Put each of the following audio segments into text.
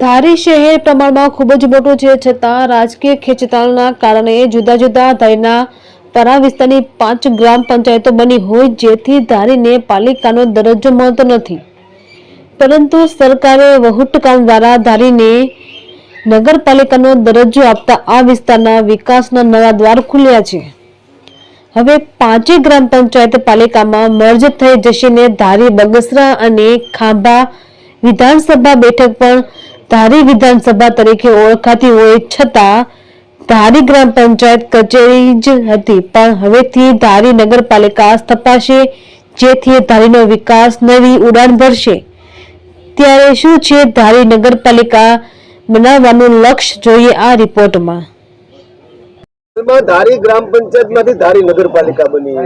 ધારી શહેર પ્રમાણમાં ખૂબ જ મોટું છે, છતાં રાજકીય ખેંચતાણના કારણે જુદા જુદા ધારીના પરા વિસ્તારની પાંચ ગ્રામ પંચાયતો બની હોય, જેથી ધારીને પાલિકાનો દરજ્જો મળતો નથી. પરંતુ સરકારે વહુટકામ દ્વારા ધારીને નગરપાલિકાનો દરજ્જો આપતા આ વિસ્તારના વિકાસના નવા દ્વાર ખુલ્યા છે. હવે પાંચે ગ્રામ પંચાયત પાલિકામાં મર્જ થઈ જશે ને ધારી બગસરા અને ખાંભા વિધાનસભા બેઠક પણ ધારી વિધાનસભા તરીકે ઓળખાતી હોય છતાં ધારી ગ્રામ પંચાયત કચેરી જ હતી. પણ હવેથી ધારી નગરપાલિકા સ્થપાશે જેથી ધારીનો વિકાસ નવી ઉડાન ભરશે. ત્યારે શું છે ધારી નગરપાલિકા બનાવવાનું લક્ષ્ય જોઈએ આ રિપોર્ટમાં. ધારી ગ્રામ પંચાયતમાંથી ધારી નગરપાલિકા બની.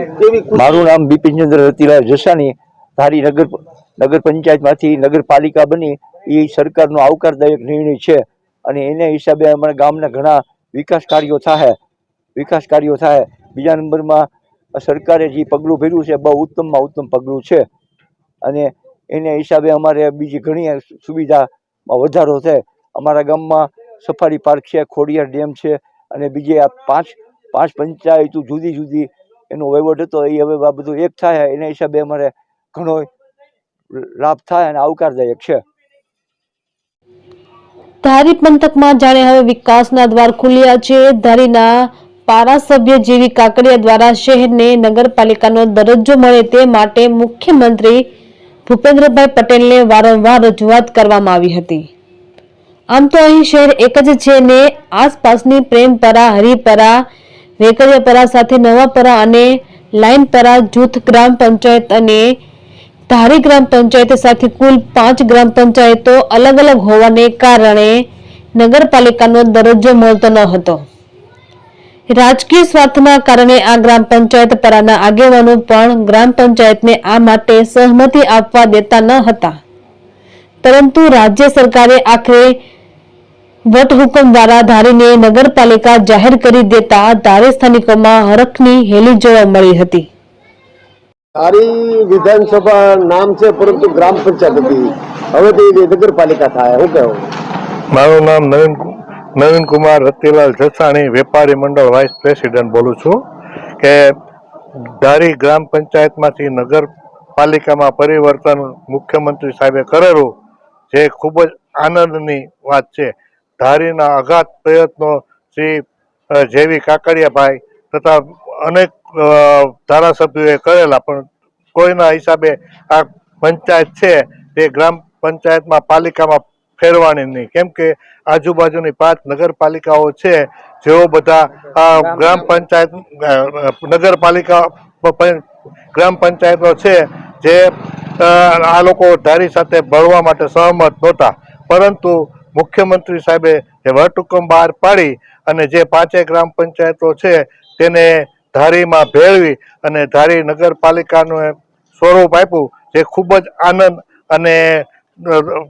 મારું નામ બિપિનચંદ્ર રતિલાલ જસાણી ધારી નગર નગર પંચાયતમાંથી નગરપાલિકા બની, એ સરકારનો આવકારદાયક નિર્ણય છે. અને એને હિસાબે અમારા ગામના ઘણા વિકાસ કાર્યો થાય, વિકાસ કાર્યો થાય. બીજા નંબરમાં સરકારે જે પગલું ભર્યું છે, બહુ ઉત્તમમાં ઉત્તમ પગલું છે. અને એને હિસાબે અમારે બીજી ઘણી સુવિધામાં વધારો થાય અમારા ગામમાં સફારી પાર્ક છે, ખોડિયાર ડેમ છે, અને બીજી આ પાંચ પાંચ પંચાયતો જુદી જુદી એનો વહીવટ હતો, એ હવે આ બધું એક થાય. એના હિસાબે અમારે ઘણો લાભ થાય અને આવકારદાયક છે. ધારી પંથકમાં જાણે હવે વિકાસના દ્વાર ખુલ્યા છે. ધારીના પારાસભ્ય જેવી કાકડિયા દ્વારા શહેરને નગરપાલિકાનો દરજ્જો મળે તે માટે મુખ્યમંત્રી ભૂપેન્દ્રભાઈ પટેલને વારંવાર રજૂઆત કરવામાં આવી હતી. આમ તો અહીં શહેર એક જ છે ને આસપાસની પ્રેમપરા, હરિપરા, વેકરિયાપરા સાથે નવાપરા અને લાઇનપરા જૂથ ગ્રામ પંચાયત અને ધારી ગ્રામ પંચાયત સાથે કુલ પાંચ ગ્રામ પંચાયતો અલગ અલગ હોવાને કારણે નગરપાલિકાનો દરજ્જો મળતો ન હતો. રાજકીય સ્વાર્થના કારણે આ ગ્રામ પંચાયત પરાના આગેવાનો પણ ગ્રામ પંચાયતને આ માટે સહમતિ આપવા દેતા ન હતા. પરંતુ રાજ્ય સરકારે આખરે વટહુકમ દ્વારા ધારીને નગરપાલિકા જાહેર કરી દેતા ધારે સ્થાનિકોમાં હરખની હેલી જોવા મળી હતી. ધારી વિધાનસભા નામ છે, પરંતુ ગ્રામ પંચાયત હતી. હવે તે નગરપાલિકા થાય, હું કહેવું મારું નામ નવીન નવીન કુમાર રતિલાલ જસાણી, વેપારી મંડળ વાઇસ પ્રેસિડેન્ટ બોલું છું કે ધારી ગ્રામ પંચાયતમાંથી નગરપાલિકામાં પરિવર્તન મુખ્યમંત્રી સાહેબે કરેલું, જે ખૂબ જ આનંદની વાત છે. ધારીના અઘાત પ્રયત્નો શ્રી જેવી કાકડિયાભાઈ તથા અનેક ધારાસભ્યોએ કરેલા, પણ કોઈના હિસાબે આ પંચાયત છે તે ગ્રામ પંચાયતમાં પાલિકામાં ફેરવાની નહીં. કેમ કે આજુબાજુની પાંચ નગરપાલિકાઓ છે, જેઓ બધા આ ગ્રામ પંચાયત નગરપાલિકા ગ્રામ પંચાયતો છે, જે આ લોકો ધારી સાથે ભળવા માટે સહમત નહોતા. પરંતુ મુખ્યમંત્રી સાહેબે જે વટહુકમ બહાર પાડી અને જે પાંચેય ગ્રામ પંચાયતો છે, તેને ધારીમાં ભેળવી અને ધારી નગરપાલિકાનું સ્વરૂપ આપ્યું, જે ખૂબ જ આનંદ અને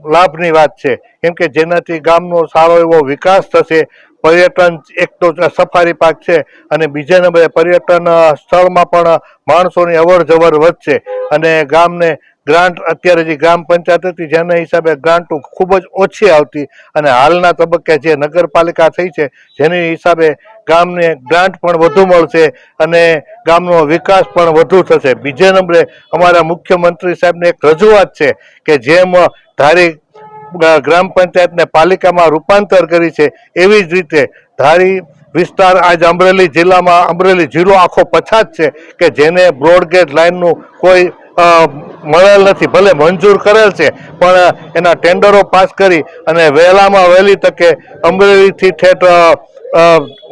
લાભની વાત છે. કેમ કે જેનાથી ગામનો સારો એવો વિકાસ થશે, પર્યટન એક તો સફારી પાર્ક છે અને બીજા નંબરે પર્યટન સ્થળમાં પણ માણસોની અવર જવર વધશે અને ગામને ગ્રાન્ટ, અત્યારે જે ગ્રામ પંચાયત હતી, જેના હિસાબે ગ્રાન્ટો ખૂબ જ ઓછી આવતી અને હાલના તબક્કે જે નગરપાલિકા થઈ છે, જેની હિસાબે ગામને ગ્રાન્ટ પણ વધુ મળશે અને ગામનો વિકાસ પણ વધુ થશે. બીજે નંબરે અમારા મુખ્યમંત્રી સાહેબને એક રજૂઆત છે કે જેમ ધારી ગ્રામ પંચાયતને પાલિકામાં રૂપાંતર કરી છે, એવી જ રીતે ધારી વિસ્તાર આજ અમરેલી જિલ્લામાં અમરેલી જિલ્લો આખો પછાત છે કે જેને બ્રોડગેજ લાઇનનું કોઈ મળેલ નથી. ભલે મંજૂર કરેલ છે, પણ એના ટેન્ડરો પાસ કરી અને વહેલામાં વહેલી તકે અમરેલીથી ઠેઠ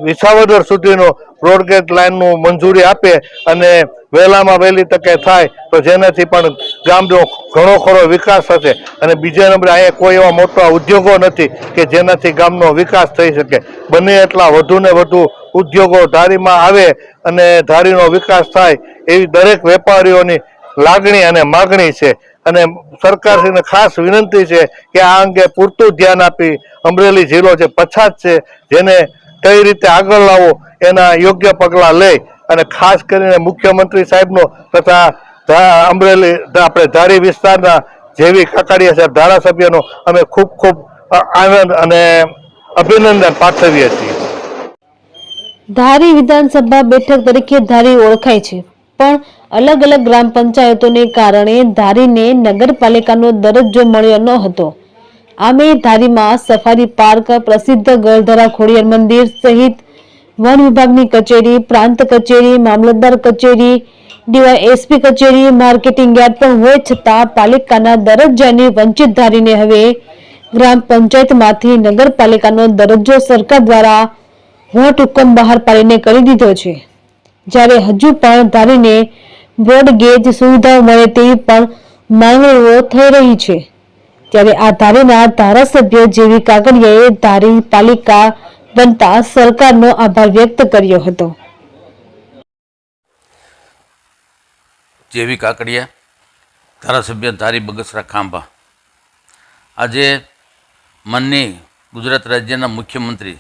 વિસાવદર સુધીનો બ્રોડગેજ લાઇનનું મંજૂરી આપે અને વહેલામાં વહેલી તકે થાય, તો જેનાથી પણ ગામનો ઘણો ખરો વિકાસ થશે. અને બીજા નંબરે અહીંયા કોઈ એવા મોટા ઉદ્યોગો નથી કે જેનાથી ગામનો વિકાસ થઈ શકે. બને એટલા વધુ ને વધુ ઉદ્યોગો ધારીમાં આવે અને ધારીનો વિકાસ થાય એવી દરેક વેપારીઓની લાગણી અને માગણી છે. અને સરકારશ્રીને ખાસ વિનંતી છે કે આ અંગે પૂરતું ધ્યાન આપી અમરેલી જિલ્લો જે પછાત છે, જેને કઈ રીતે આગળ લાવવો એના યોગ્ય પગલાં લઈ અને ખાસ કરીને મુખ્યમંત્રી સાહેબનો તથા અમરેલી આપણે ધારી વિસ્તારના જેવી કાકાડિયા સાહેબ ધારાસભ્યનો અમે ખૂબ ખૂબ આનંદ અને અભિનંદન પાઠવીએ છીએ. ધારી વિધાનસભા બેઠક તરીકે ધારી ઓળખાય છે. પણ અલગ અલગ ગ્રામ પંચાયતોને કારણે ધારીને નગરપાલિકાનો દરજ્જો મળ્યો ન હતો. આમે ધારીમાં સફારી પાર્ક, પ્રસિદ્ધ ગળધરા ખોડિયાર મંદિર સહિત વન વિભાગની કચેરી, પ્રાંત કચેરી, મામલતદાર કચેરી, ડીવાયએસપી કચેરી, માર્કેટિંગ યાર્ડ પણ હોય છતાં પાલિકાના દરજ્જાની વંચિત ધારીને હવે ગ્રામ પંચાયતમાંથી નગરપાલિકાનો દરજ્જો સરકાર દ્વારા વોટ હુકમ બહાર પાડીને કરી દીધો છે. જ્યારે હજુ પણ ધારીને બ્રોડ ગેજ સુવિધાઓ મળે તેવી પણ માંગણીઓ થઈ રહી છે. ત્યારે આ ધારીના ધારાસભ્ય જેવી કાકડિયાએ ધારી પાલિકા બનતા સરકારનો આભાર વ્યક્ત કર્યો હતો. જેવી કાકડિયા, ધારાસભ્ય ધારી બગસરા ખાંભા. આજે માનની ગુજરાત રાજ્યના મુખ્યમંત્રી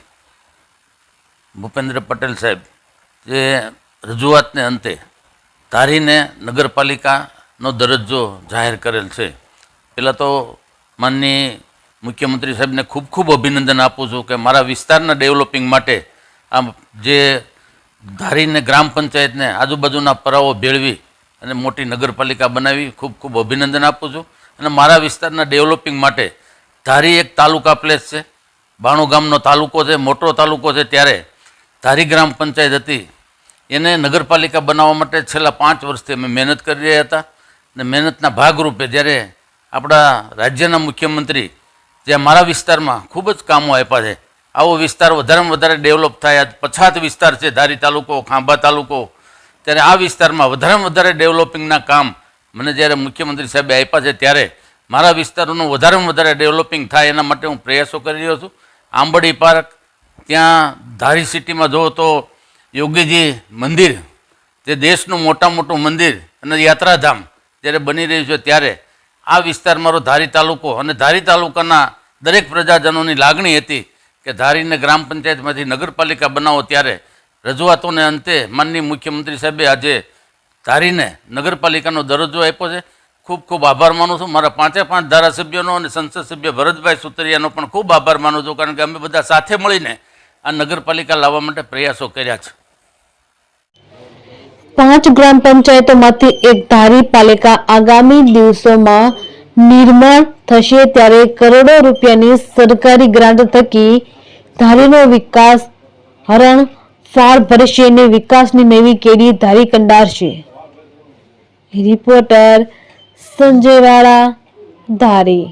ભૂપેન્દ્ર પટેલ સાહેબ, જે રજૂઆતને અંતે ધારીને નગરપાલિકાનો દરજ્જો જાહેર કરેલ છે. પહેલાં તો માનની મુખ્યમંત્રી સાહેબને ખૂબ ખૂબ અભિનંદન આપું છું કે મારા વિસ્તારના ડેવલપિંગ માટે આમ જે ધારીને ગ્રામ પંચાયતને આજુબાજુના પરાઓ ભેળવી અને મોટી નગરપાલિકા બનાવી ખૂબ ખૂબ અભિનંદન આપું છું. અને મારા વિસ્તારના ડેવલપિંગ માટે ધારી એક તાલુકા પ્લેસ છે. બાણુ ગામનો તાલુકો છે, મોટો તાલુકો છે. ત્યારે ધારી ગ્રામ પંચાયત હતી. એને નગરપાલિકા બનાવવા માટે છેલ્લા પાંચ વર્ષથી અમે મહેનત કરી રહ્યા હતા. અને મહેનતના ભાગરૂપે જ્યારે આપણા રાજ્યના મુખ્યમંત્રી જે મારા વિસ્તારમાં ખૂબ જ કામો આપ્યા છે. આવો વિસ્તાર વધારેમાં વધારે ડેવલપ થાય. પછાત વિસ્તાર છે, ધારી તાલુકો, ખાંભા તાલુકો. ત્યારે આ વિસ્તારમાં વધારેમાં વધારે ડેવલપિંગના કામ મને જ્યારે મુખ્યમંત્રી સાહેબે આપ્યા છે, ત્યારે મારા વિસ્તારોનું વધારેમાં વધારે ડેવલપિંગ થાય એના માટે હું પ્રયાસો કરી રહ્યો છું. આંબડી પાર્ક, ત્યાં ધારી સિટીમાં જુઓ તો યોગીજી મંદિર તે દેશનું મોટા મોટું મંદિર અને યાત્રાધામ જ્યારે બની રહ્યું છે ત્યારે આ વિસ્તાર મારો ધારી તાલુકો અને ધારી તાલુકાના દરેક પ્રજાજનોની લાગણી હતી કે ધારીને ગ્રામ પંચાયતમાંથી નગરપાલિકા બનાવો ત્યારે રજૂઆતોને અંતે માનનીય મુખ્યમંત્રી સાહેબે આજે ધારીને નગરપાલિકાનો દરજ્જો આપ્યો છે. ખૂબ ખૂબ આભાર માનું છું. મારા પાંચે પાંચ ધારાસભ્યોનો અને સંસદ સભ્ય ભરતભાઈ સુતરિયાનો પણ ખૂબ આભાર માનું છું. કારણ કે અમે બધા સાથે મળીને આ નગરપાલિકા લાવવા માટે પ્રયાસો કર્યા છે. પાંચ ગ્રામ પંચાયતોમાંથી એક ધારી પાલિકા આગામી દિવસોમાં નિર્માણ થશે ત્યારે કરોડો રૂપિયાની સરકારી ગ્રાન્ટ થકી ધારીનો વિકાસ હરણ ફાળ ભરશે અને વિકાસની નવી કેડી ધારી કંડારશે. રિપોર્ટર સંજય વાળા ધારી.